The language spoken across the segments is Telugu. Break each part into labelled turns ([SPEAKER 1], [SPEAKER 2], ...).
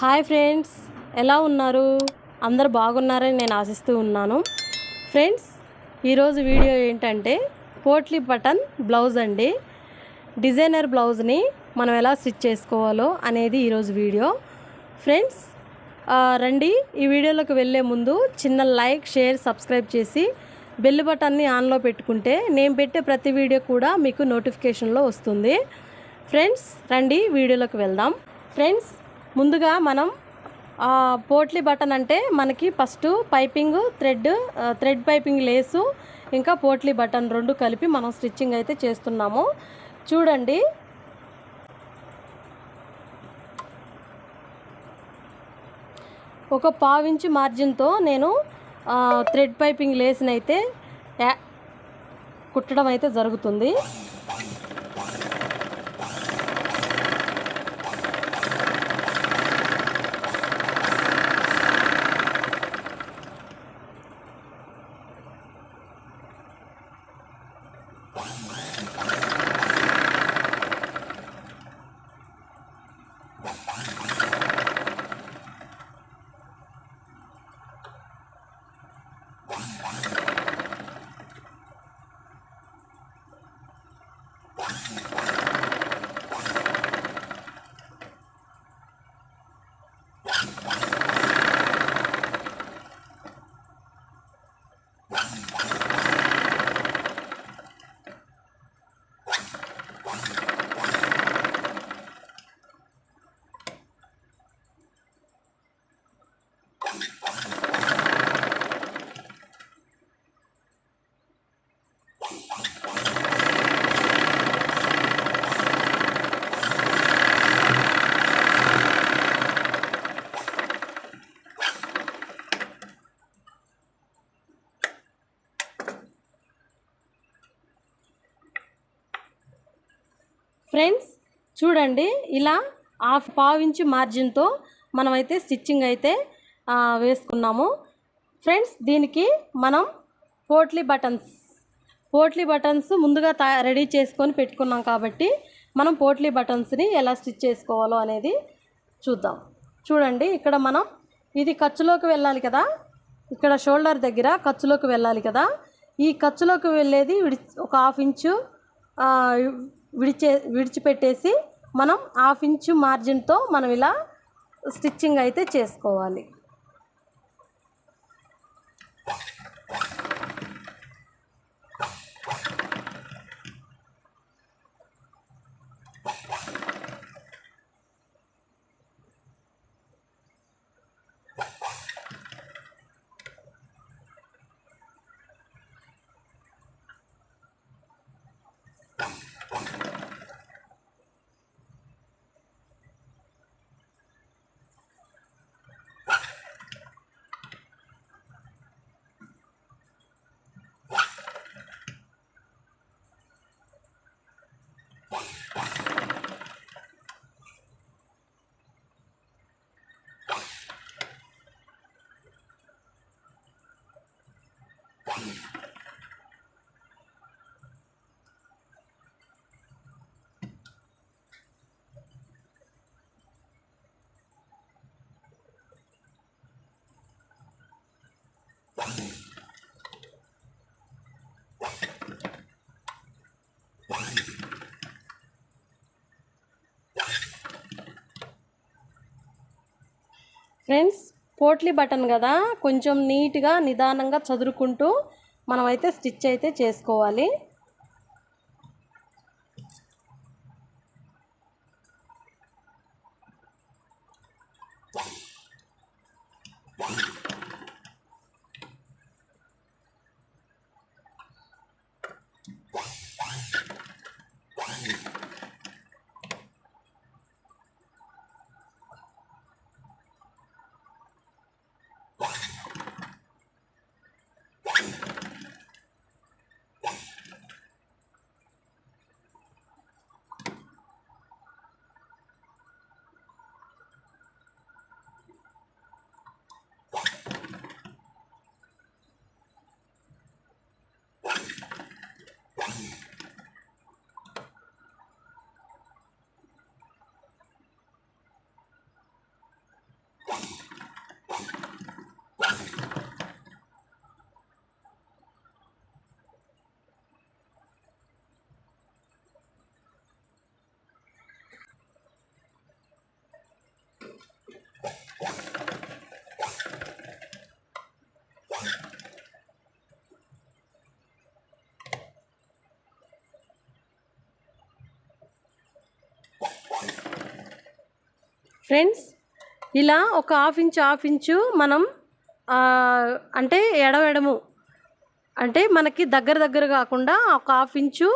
[SPEAKER 1] హాయ్ ఫ్రెండ్స్ ఎలా ఉన్నారు? అందరు బాగున్నారని నేను ఆశిస్తూ ఉన్నాను. ఫ్రెండ్స్ ఈరోజు వీడియో ఏంటంటే పోట్లీ బటన్ బ్లౌజ్ అండి. డిజైనర్ బ్లౌజ్ని మనం ఎలా స్టిచ్ చేసుకోవాలో అనేది ఈరోజు వీడియో. ఫ్రెండ్స్ రండి ఈ వీడియోలోకి వెళ్ళే ముందు చిన్న లైక్ షేర్ సబ్స్క్రైబ్ చేసి బెల్ బటన్ని ఆన్లో పెట్టుకుంటే నేను పెట్టే ప్రతి వీడియో కూడా మీకు నోటిఫికేషన్లో వస్తుంది. ఫ్రెండ్స్ రండి వీడియోలోకి వెళ్దాం. ఫ్రెండ్స్ ముందుగా మనం పోట్లీ బటన్ అంటే మనకి first piping thread thread piping lace ఇంకా పోట్లీ బటన్ రెండు కలిపి మనం స్టిచ్చింగ్ అయితే చేస్తున్నాము. చూడండి. ఒక పావించి మార్జిన్తో నేను థ్రెడ్ పైపింగ్ లేస్ని అయితే కుట్టడం అయితే జరుగుతుంది. Thank you. ఫ్రెండ్స్ చూడండి ఇలా హాఫ్ పావించి మార్జిన్తో మనమైతే స్టిచ్చింగ్ అయితే వేసుకున్నాము. ఫ్రెండ్స్ దీనికి మనం పోట్లీ బటన్స్ పోట్లీ బటన్స్ ముందుగా తా రెడీ చేసుకొని పెట్టుకున్నాం కాబట్టి మనం పోట్లీ బటన్స్ని ఎలా స్టిచ్ చేసుకోవాలో అనేది చూద్దాం. చూడండి ఇక్కడ మనం ఇది ఖర్చులోకి వెళ్ళాలి కదా. ఇక్కడ షోల్డర్ దగ్గర ఖర్చులోకి వెళ్ళాలి కదా. ఈ ఖర్చులోకి వెళ్ళేది ఒక హాఫ్ ఇంచు విడిచే విడిచిపెట్టేసి మనం హాఫ్ ఇంచు మార్జిన్తో మనం ఇలా స్టిచ్చింగ్ అయితే చేసుకోవాలి. ఫ్రెండ్స్ పోట్లీ బటన్ కదా. కొంచెం నీట్గా నిదానంగా చదురుకుంటూ మనమైతే స్టిచ్ అయితే చేసుకోవాలి. ఫ్రెండ్స్ ఇలా ఒక హాఫ్ ఇంచు హాఫ్ ఇంచు మనం అంటే ఎడమెడము అంటే మనకి దగ్గర దగ్గర కాకుండా ఒక హాఫ్ ఇంచు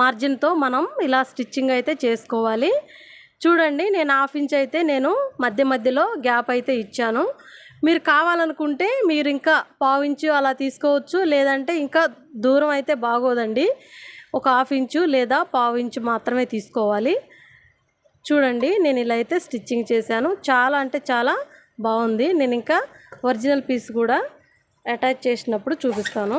[SPEAKER 1] మార్జిన్తో మనం ఇలా స్టిచ్చింగ్ అయితే చేసుకోవాలి. చూడండి నేను హాఫ్ ఇంచ్ అయితే నేను మధ్య మధ్యలో గ్యాప్ అయితే ఇచ్చాను. మీరు కావాలనుకుంటే మీరు ఇంకా పావు ఇంచు అలా తీసుకోవచ్చు లేదంటే ఇంకా దూరం అయితే బాగోదండి. ఒక హాఫ్ ఇంచు లేదా పావు ఇంచు మాత్రమే తీసుకోవాలి. చూడండి నేను ఇలా అయితే స్టిచ్చింగ్ చేశాను. చాలా అంటే చాలా బాగుంది. నేను ఇంకా ఒరిజినల్ పీస్ కూడా అటాచ్ చేసినప్పుడు చూపిస్తాను.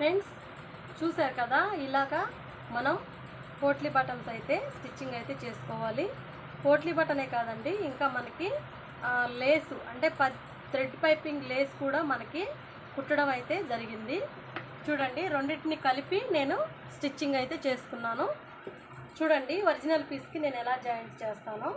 [SPEAKER 1] ఫ్రెండ్స్ చూశారు కదా? ఇలాగా మనం పోట్లీ బటన్స్ అయితే స్టిచ్చింగ్ అయితే చేసుకోవాలి. పోట్లీ బటనే కాదండి ఇంకా మనకి లేసు అంటే ప థ్రెడ్ పైపింగ్ లేస్ కూడా మనకి కుట్టడం అయితే జరిగింది. చూడండి రెండింటిని కలిపి నేను స్టిచ్చింగ్ అయితే చేసుకున్నాను. చూడండి ఒరిజినల్ పీస్కి నేను ఎలా జాయింట్ చేస్తాను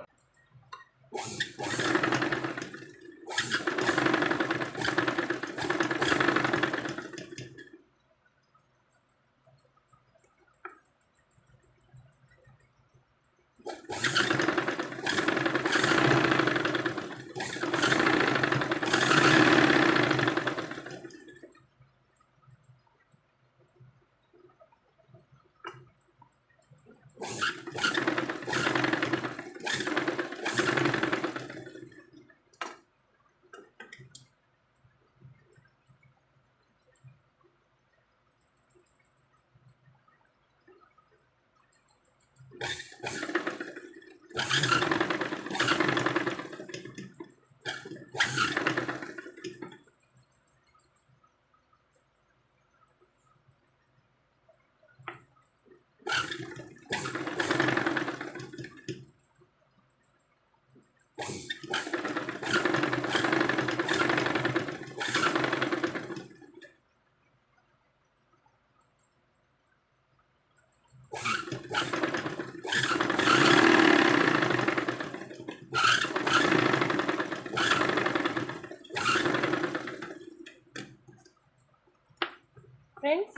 [SPEAKER 1] ఫ్రెండ్స్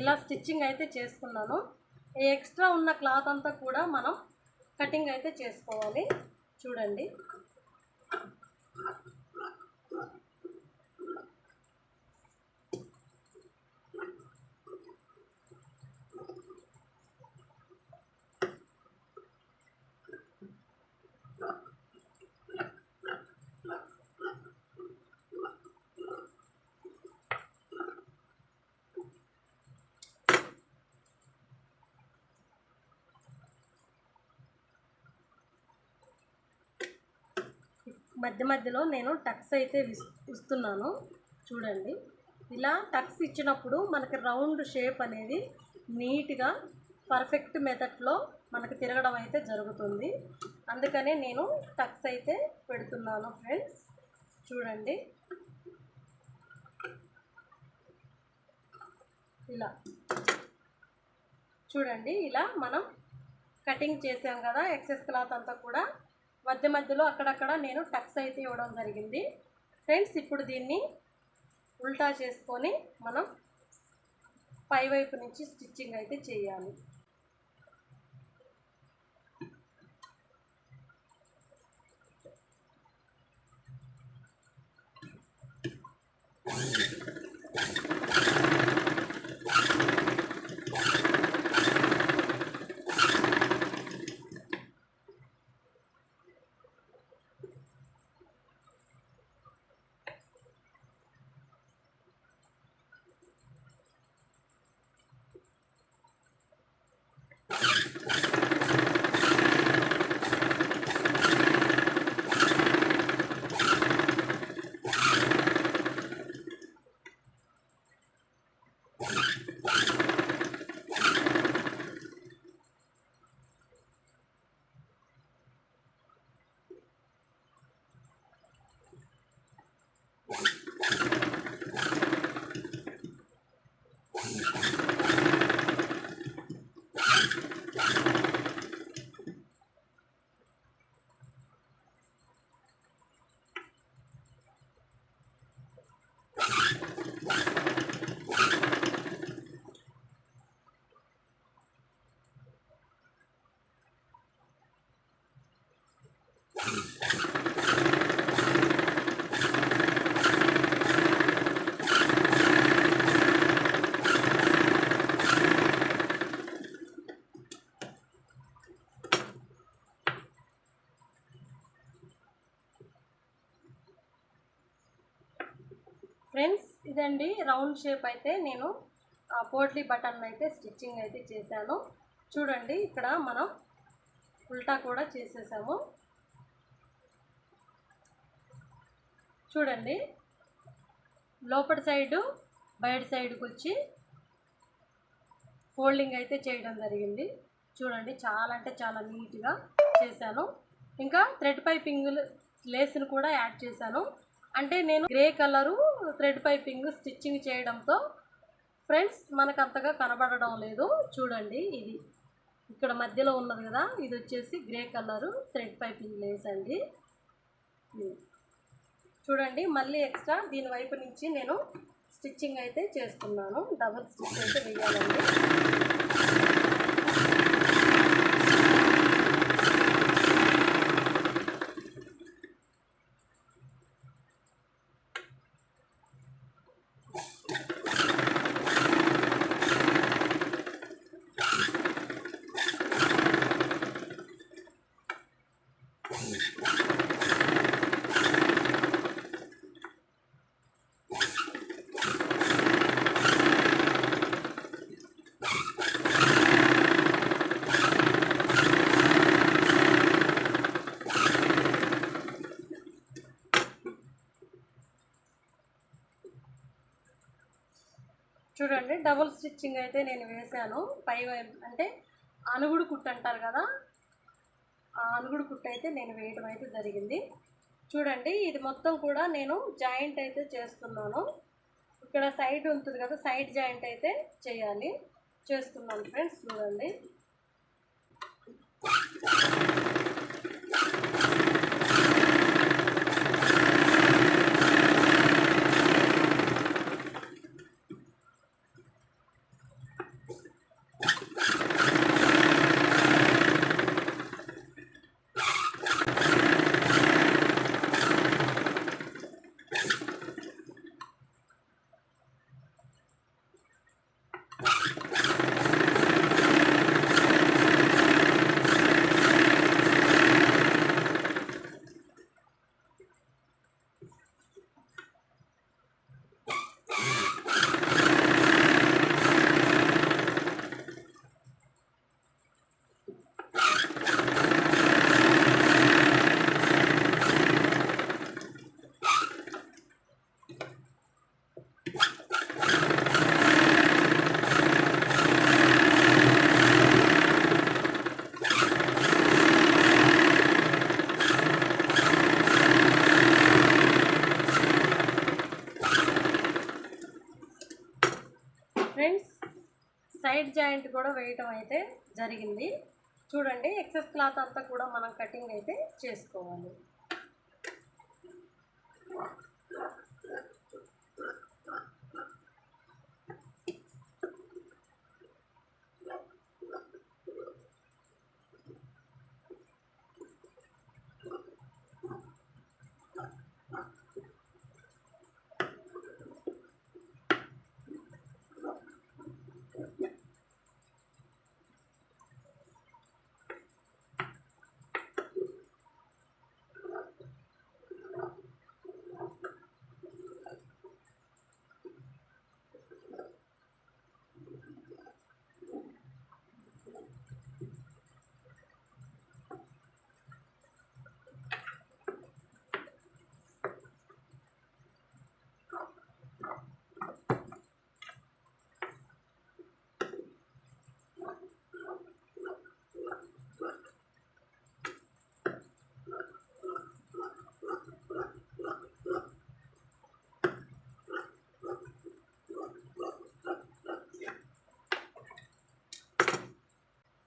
[SPEAKER 1] ఇలా స్టిచ్చింగ్ అయితే చేసుకున్నాను. ఎక్స్ట్రా ఉన్న క్లాత్ అంతా కూడా మనం కటింగ్ అయితే చేసుకోవాలి. చూడండి. మధ్య మధ్యలో నేను టక్స్ అయితే ఇస్తున్నాను చూడండి. ఇలా టక్స్ ఇచ్చినప్పుడు మనకి రౌండ్ షేప్ అనేది నీట్గా పర్ఫెక్ట్ మెథడ్లో మనకు తిరగడం అయితే జరుగుతుంది. అందుకనే నేను టక్స్ అయితే పెడుతున్నాను ఫ్రెండ్స్. చూడండి. ఇలా. చూడండి. ఇలా మనం కటింగ్ చేసాం కదా ఎక్సెస్ క్లాత్ అంతా కూడా మధ్య మధ్యలో అక్కడక్కడ నేను టక్స్ అయితే ఇవ్వడం జరిగింది. ఫ్రెండ్స్ ఇప్పుడు దీన్ని ఉల్టా చేసుకొని మనం పై వైపు నుంచి స్టిచ్చింగ్ అయితే చేయాలి. ఫ్రెండ్స్ ఇదండి రౌండ్ షేప్ అయితే నేను ఆ పోట్లీ బటన్ అయితే స్టిచ్చింగ్ అయితే చేశాను. చూడండి ఇక్కడ మనం ఉల్టా కూడా చేసేసాము. చూడండి లోపల సైడు బయట సైడ్కి వచ్చి ఫోల్డింగ్ అయితే చేయడం జరిగింది. చూడండి చాలా అంటే చాలా నీట్గా చేశాను. ఇంకా థ్రెడ్ పైపింగ్ లేస్ని కూడా యాడ్ చేశాను. అంటే నేను grey colour thread piping stitching చేయడంతో ఫ్రెండ్స్ మనకు అంతగా కనబడడం లేదు. చూడండి ఇది. ఇక్కడ మధ్యలో ఉన్నది కదా ఇది వచ్చేసి grey colour thread piping lace అండి. చూడండి మళ్ళీ ఎక్స్ట్రా దీని వైపు నుంచి నేను స్టిచ్చింగ్ అయితే చేస్తున్నాను. డబుల్ స్టిచ్ అయితే వేయాలండి. చూడండి డబుల్ స్టిచ్చింగ్ అయితే నేను వేశాను. పై వైపు అంటే అనుగుడు కుట్టు అంటారు కదా ఆ అనుగుడు కుట్టు అయితే నేను వేయడం అయితే జరిగింది. చూడండి ఇది మొత్తం కూడా నేను జాయింట్ అయితే చేస్తున్నాను. ఇక్కడ సైడ్ ఉంటుంది కదా సైడ్ జాయింట్ అయితే చేయాలి. చేస్తున్నాను ఫ్రెండ్స్ చూడండి ఫ్రెండ్స్ సైడ్ జాయింట్ కూడా వేయటం అయితే జరిగింది. చూడండి ఎక్సెస్ క్లాత్ అంతా కూడా మనం కటింగ్ అయితే చేసుకోవాలి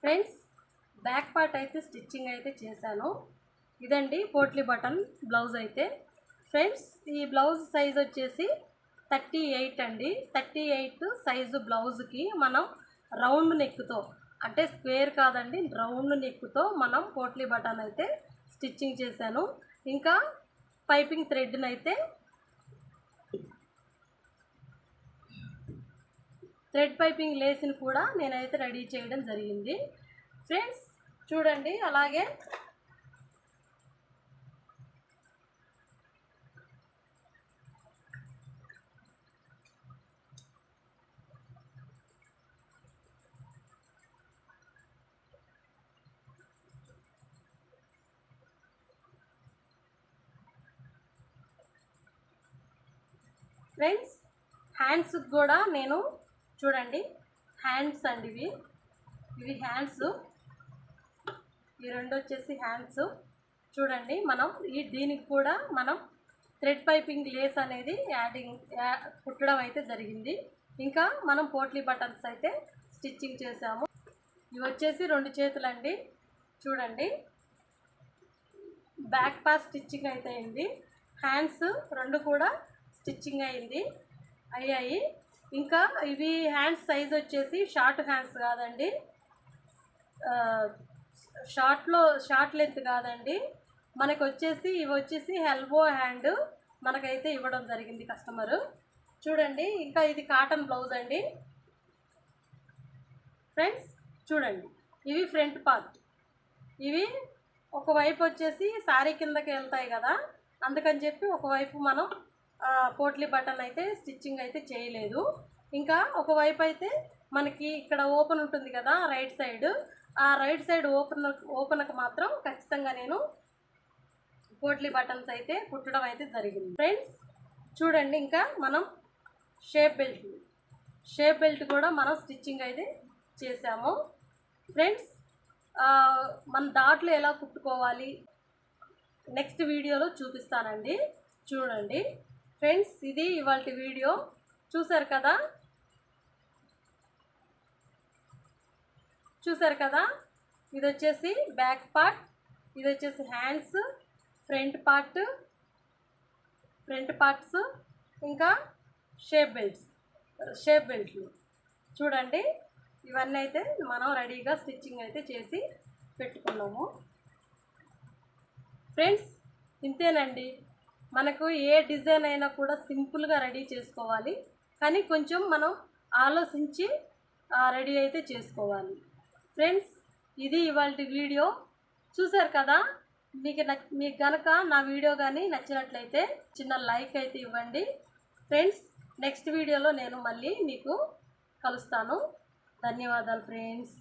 [SPEAKER 1] ఫ్రెండ్స్ బ్యాక్ పార్ట్ అయితే స్టిచ్చింగ్ అయితే చేశాను. ఇదండి పోట్లీ బటన్ బ్లౌజ్ అయితే. ఫ్రెండ్స్ ఈ బ్లౌజ్ సైజ్ వచ్చేసి థర్టీ ఎయిట్ అండి. థర్టీ ఎయిట్ సైజు బ్లౌజ్కి మనం రౌండ్ నెక్తో అంటే స్క్వేర్ కాదండి రౌండ్ నెక్తో మనం పోట్లీ బటన్ అయితే స్టిచ్చింగ్ చేశాను. ఇంకా పైపింగ్ థ్రెడ్ని అయితే థ్రెడ్ పైపింగ్ లేస్ని కూడా నేనైతే రెడీ చేయడం జరిగింది. ఫ్రెండ్స్ చూడండి అలాగే. ఫ్రెండ్స్ హ్యాండ్స్ కూడా నేను చూడండి. హ్యాండ్స్ అండి ఇవి. ఇవి హ్యాండ్స్ ఈ రెండు వచ్చేసి హ్యాండ్స్. చూడండి మనం ఈ దీనికి కూడా మనం థ్రెడ్ పైపింగ్ లేస్ అనేది యాడింగ్ కుట్టడం అయితే జరిగింది. ఇంకా మనం పోట్లీ బటన్స్ అయితే స్టిచ్చింగ్ చేసాము ఇవి వచ్చేసి రెండు చేతులండి. చూడండి బ్యాక్ పాస్ స్టిచ్చింగ్ అయితే అయింది. హ్యాండ్స్ రెండు కూడా స్టిచ్చింగ్ అయింది అయ్యాయి. ఇంకా ఇవి హ్యాండ్స్ సైజ్ వచ్చేసి షార్ట్ హ్యాండ్స్ కాదండి. షార్ట్లో షార్ట్ లెంత్ కాదండి. మనకు వచ్చేసి ఇవి వచ్చేసి హెల్బో హ్యాండ్ మనకైతే ఇవ్వడం జరిగింది కస్టమరు. చూడండి ఇంకా ఇది కాటన్ బ్లౌజ్ అండి. ఫ్రెండ్స్ చూడండి ఇవి ఫ్రంట్ పార్ట్. ఇవి ఒకవైపు వచ్చేసి శారీ కిందకి వెళ్తాయి కదా అందుకని చెప్పి ఒకవైపు మనం పోట్లీ బటన్ అయితే స్టిచ్చింగ్ అయితే చేయలేదు. ఇంకా ఒకవైపు అయితే మనకి ఇక్కడ ఓపెన్ ఉంటుంది కదా రైట్ సైడ్ ఆ రైట్ సైడ్ ఓపెన్ ఓపెన్కి మాత్రం ఖచ్చితంగా నేను పోట్లీ బటన్స్ అయితే కుట్టడం అయితే జరిగింది. ఫ్రెండ్స్ చూడండి ఇంకా మనం షేప్ బెల్ట్ షేప్ బెల్ట్ కూడా మనం స్టిచ్చింగ్ అయితే చేసాము. ఫ్రెండ్స్ మన దాట్లు ఎలా కుట్టుకోవాలి నెక్స్ట్ వీడియోలో చూపిస్తానండి. చూడండి. ఫ్రెండ్స్ ఇది ఇవాళ వీడియో. చూసారు కదా? చూసారు కదా? ఇది వచ్చేసి బ్యాక్ పార్ట్ ఇది వచ్చేసి hands front part front parts ఇంకా షేప్ బెల్ట్స్ షేప్ బెల్ట్లు. చూడండి ఇవన్నీ అయితే మనం రెడీగా స్టిచ్చింగ్ అయితే చేసి పెట్టుకున్నాము. ఫ్రెండ్స్ ఇంతేనండి. మనకు ఏ డిజైన్ అయినా కూడా సింపుల్గా రెడీ చేసుకోవాలి. కానీ కొంచెం మనం ఆలోచించి రెడీ అయితే చేసుకోవాలి. ఫ్రెండ్స్ ఇది ఇవాళ వీడియో. చూసారు కదా? మీకు నచ్ మీకు కనుక నా వీడియో కానీ నచ్చినట్లయితే చిన్న లైక్ అయితే ఇవ్వండి. ఫ్రెండ్స్ నెక్స్ట్ వీడియోలో నేను మళ్ళీ మీకు కలుస్తాను. ధన్యవాదాలు ఫ్రెండ్స్.